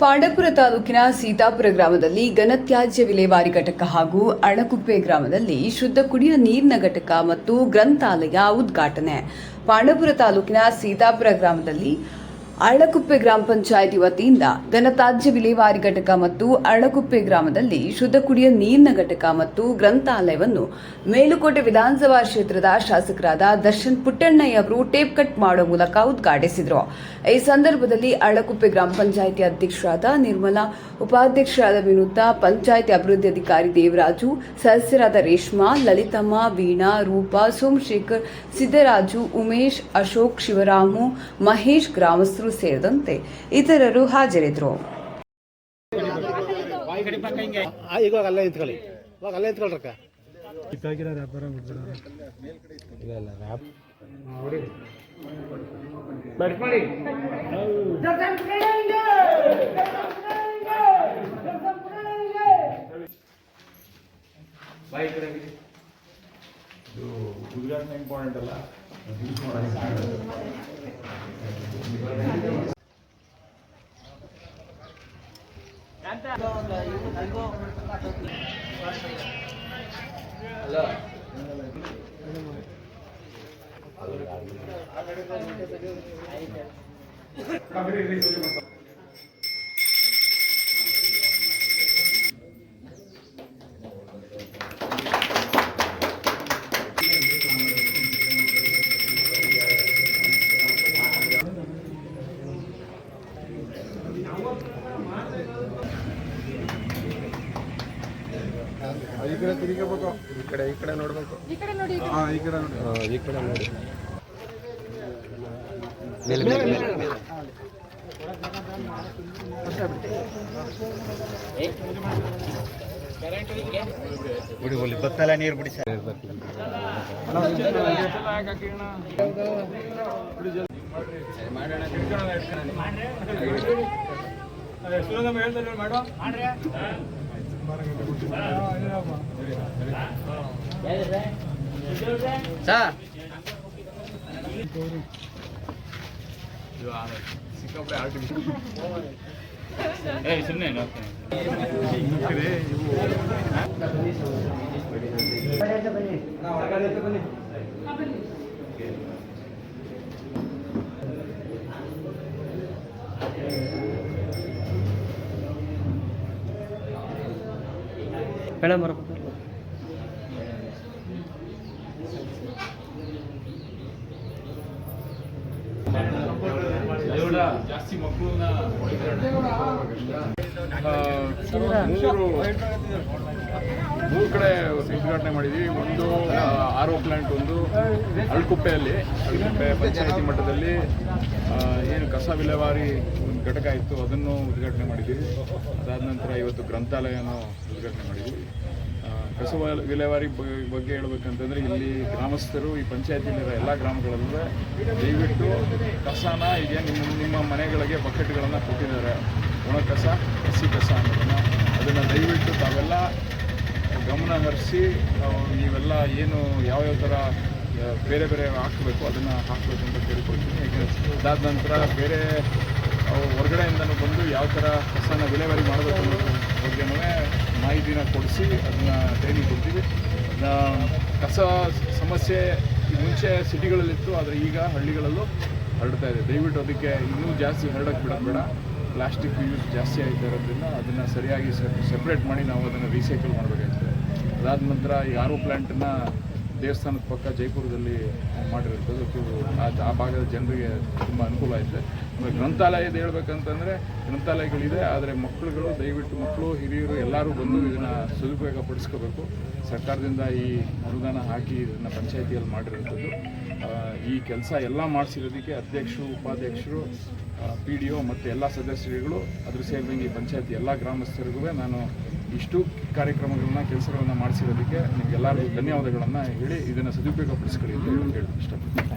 ಪಾಂಡಪುರ ತಾಲೂಕಿನ ಸೀತಾಪುರ ಗ್ರಾಮದಲ್ಲಿ ಘನತ್ಯಾಜ್ಯ ವಿಲೇವಾರಿ ಘಟಕ ಹಾಗೂ ಅಣಕುಪ್ಪೆ ಗ್ರಾಮದಲ್ಲಿ ಶುದ್ಧ ಕುಡಿಯುವ ನೀರಿನ ಘಟಕ ಮತ್ತು ಗ್ರಂಥಾಲಯ ಉದ್ಘಾಟನೆ. ಪಾಂಡಪುರ ತಾಲೂಕಿನ ಸೀತಾಪುರ ಗ್ರಾಮದಲ್ಲಿ ಅರಳಕುಪ್ಪೆ ಗ್ರಾಮ ಪಂಚಾಯಿತಿ ವತಿಯಿಂದ ಘನತ್ಯಾಜ್ಯ ವಿಲೇವಾರಿ ಘಟಕ ಮತ್ತು ಅಳಕುಪ್ಪೆ ಗ್ರಾಮದಲ್ಲಿ ಶುದ್ಧ ಕುಡಿಯುವ ನೀರಿನ ಘಟಕ ಮತ್ತು ಗ್ರಂಥಾಲಯವನ್ನು ಮೇಲುಕೋಟೆ ವಿಧಾನಸಭಾ ಕ್ಷೇತ್ರದ ಶಾಸಕರಾದ ದರ್ಶನ್ ಪುಟ್ಟಣ್ಣಯ್ಯ ಅವರು ಟೇಪ್ ಕಟ್ ಮಾಡುವ ಮೂಲಕ ಉದ್ಘಾಟಿಸಿದರು. ಈ ಸಂದರ್ಭದಲ್ಲಿ ಅಳಕುಪ್ಪೆ ಗ್ರಾಮ ಪಂಚಾಯಿತಿ ಅಧ್ಯಕ್ಷರಾದ ನಿರ್ಮಲಾ, ಉಪಾಧ್ಯಕ್ಷರಾದ ವಿನೂತ, ಪಂಚಾಯಿತಿ ಅಭಿವೃದ್ಧಿ ಅಧಿಕಾರಿ ದೇವರಾಜು, ಸದಸ್ಯರಾದ ರೇಷ್ಮಾ, ಲಲಿತಮ್ಮ, ವೀಣಾ, ರೂಪಾ, ಸೋಮಶೇಖರ್, ಸಿದ್ದರಾಜು, ಉಮೇಶ್, ಅಶೋಕ್, ಶಿವರಾಮು, ಮಹೇಶ್, ಗ್ರಾಮಸ್ಥರು ಸೇರಿದಂತೆ ಇತರರು ಹಾಜರಿದ್ದರು. ಇಲ್ಲ ಇಲ್ಲ ರ್ಯಾಪ್ ಇದು ಉದ್ಘಾಟನೆ ಇಂಪಾರ್ಟೆಂಟ್ ಅಲ್ಲ. ಈ ಕಡೆ ತಿರುಗಬೇಕು ಈ ಕಡೆ ಈ ಕಡೆ ನೋಡ್ಬೇಕು. ಹಾಂ ಈ ಕಡೆ ನೋಡಿ. ಈ ಕಡೆ ನೋಡಿ. ಮೇಲೆ ಮೇಲೆ ಮೇಲೆ. ಬಿಡಿ ಹೋಲಿ ಬತ್ತಲ್ಲ ನೀರು ಬಿಡಿ ಸರ್ ಸರ್ ಸಿಕ್ಕಾಪಟ್ಟೆ ಆರ್ಟಿಫಿಷಿಯಲ್ ಮರಬೇಕು ಮೂರು ಕಡೆ ಉದ್ಘಾಟನೆ ಮಾಡಿದ್ವಿ. ಒಂದು ಆರೋ ಪ್ಲಾಂಟ್ ಒಂದು ಅಳ್ಕುಪ್ಪೆಯಲ್ಲಿ ಅಳ್ಕುಪ್ಪೆ ಪಂಚಾಯತಿ ಮಟ್ಟದಲ್ಲಿ ಏನು ಕಸ ವಿಲೇವಾರಿ ಒಂದು ಘಟಕ ಇತ್ತು, ಅದನ್ನು ಉದ್ಘಾಟನೆ ಮಾಡಿದ್ವಿ. ಅದಾದ ನಂತರ ಇವತ್ತು ಗ್ರಂಥಾಲಯನ ಉದ್ಘಾಟನೆ ಮಾಡಿದ್ವಿ. ಕಸ ವಿಲೇವಾರಿ ಬಗ್ಗೆ ಹೇಳ್ಬೇಕಂತಂದರೆ ಇಲ್ಲಿ ಗ್ರಾಮಸ್ಥರು ಈ ಪಂಚಾಯತಿಲಿರೋ ಎಲ್ಲ ಗ್ರಾಮಗಳಲ್ಲೂ ದಯವಿಟ್ಟು ಕಸನ ಈಗ ನಿಮ್ಮ ನಿಮ್ಮ ಮನೆಗಳಿಗೆ ಬಕೆಟ್ಗಳನ್ನು ಕೊಟ್ಟಿದ್ದಾರೆ. ಒಣ ಕಸ ಹಸಿ ಕಸ ಅನ್ನೋದನ್ನು ಅದನ್ನು ದಯವಿಟ್ಟು ತಾವೆಲ್ಲ ಗಮನ ಹರಿಸಿ ನಾವು ನೀವೆಲ್ಲ ಏನು ಯಾವ್ಯಾವ ಥರ ಆ, ಬೇರೆ ಬೇರೆ ಹಾಕಬೇಕು ಅದನ್ನು ಹಾಕಬೇಕು ಅಂತ ಕೇಳ್ಕೊಳ್ತೀನಿ. ಯಾಕೆಂದರೆ ಅದಾದ ನಂತರ ಬೇರೆ ಹೊರಗಡೆಯಿಂದನೂ ಬಂದು ಯಾವ ಥರ ಹೊಸನ ವಿಲೇವಾರಿ ಮಾಡಬೇಕು ಅನ್ನೋದ್ರ ಬಗ್ಗೆನೂ ಮಾಹಿತಿನ ಕೊಡಿಸಿ ಅದನ್ನು ಟ್ರೈನಿಂಗ್ ಕೊಡ್ತೀವಿ. ಕಸ ಸಮಸ್ಯೆ ಮುಂಚೆ ಸಿಟಿಗಳಲ್ಲಿತ್ತು, ಆದರೆ ಈಗ ಹಳ್ಳಿಗಳಲ್ಲೂ ಹರಡ್ತಾ ಇದೆ. ದಯವಿಟ್ಟು ಅದಕ್ಕೆ ಇನ್ನೂ ಜಾಸ್ತಿ ಹರಡಕ್ಕೆ ಬಿಡಬೇಡ. ಬೇಡ ಪ್ಲಾಸ್ಟಿಕ್ ಯೂಸ್ ಜಾಸ್ತಿ ಆಗ್ತಾ ಇರೋದ್ರಿಂದ ಅದನ್ನು ಸರಿಯಾಗಿ ಸೆಪ್ರೇಟ್ ಮಾಡಿ ನಾವು ಅದನ್ನು ರೀಸೈಕಲ್ ಮಾಡಬೇಕಾಗ್ತದೆ. ಅದಾದ ನಂತರ ಈ ಆರೋ ಪ್ಲ್ಯಾಂಟನ್ನು ದೇವಸ್ಥಾನದ ಪಕ್ಕ ಜೈಪುರದಲ್ಲಿ ಮಾಡಿರೋದು ಆ- ಭಾಗದ ಜನರಿಗೆ ತುಂಬ ಅನುಕೂಲ ಆಯಿತು ಗ್ರಂಥಾಲಯದ ಹೇಳ್ಬೇಕಂತಂದರೆ ಗ್ರಂಥಾಲಯಗಳಿದೆ. ಆದರೆ ಮಕ್ಕಳುಗಳು, ದಯವಿಟ್ಟು ಮಕ್ಕಳು, ಹಿರಿಯರು ಎಲ್ಲರೂ ಬಂದು ಇದನ್ನು ಸದುಪಯೋಗ ಪಡಿಸ್ಕೋಬೇಕು ಸರ್ಕಾರದಿಂದ ಈ ಅನುದಾನ ಹಾಕಿ ಇದನ್ನು ಪಂಚಾಯತಿಯಲ್ಲಿ ಮಾಡಿರೋಂಥದ್ದು. ಈ ಕೆಲಸ ಎಲ್ಲ ಮಾಡಿಸಿರೋದಕ್ಕೆ ಅಧ್ಯಕ್ಷರು, ಉಪಾಧ್ಯಕ್ಷರು ಪಿ ಡಿ ಒ ಮತ್ತು ಎಲ್ಲ ಸದಸ್ಯರುಗಳು, ಅದ್ರ ಸೇರಿದಂಗೆ ಈ ಪಂಚಾಯತಿ ಎಲ್ಲ ಗ್ರಾಮಸ್ಥರಿಗೂ ನಾನು ಇಷ್ಟು ಕಾರ್ಯಕ್ರಮಗಳನ್ನ, ಕೆಲಸಗಳನ್ನು ಮಾಡಿಸಿರೋದಕ್ಕೆ ನಿಮಗೆಲ್ಲರಿಗೂ ಧನ್ಯವಾದಗಳನ್ನು ಹೇಳಿ ಇದನ್ನು ಸದುಪಯೋಗಪಡಿಸ್ಕೊಳ್ಳಿ ಅಂತ ಹೇಳಿ ಇಷ್ಟಪಡ್ತೀನಿ.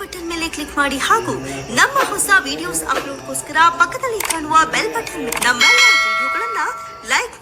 ಬಟನ್ ಮೇಲೆ ಕ್ಲಿಕ್ ಮಾಡಿ ಹಾಗೂ ನಮ್ಮ ಹೊಸ ವಿಡಿಯೋಸ್ ಅಪ್ಲೋಡ್ಗೋಸ್ಕರ ಪಕ್ಕದಲ್ಲಿ ಕಾಣುವ ಬೆಲ್ ಬಟನ್ ನಮ್ಮೆಲ್ಲ ವಿಡಿಯೋಗಳನ್ನ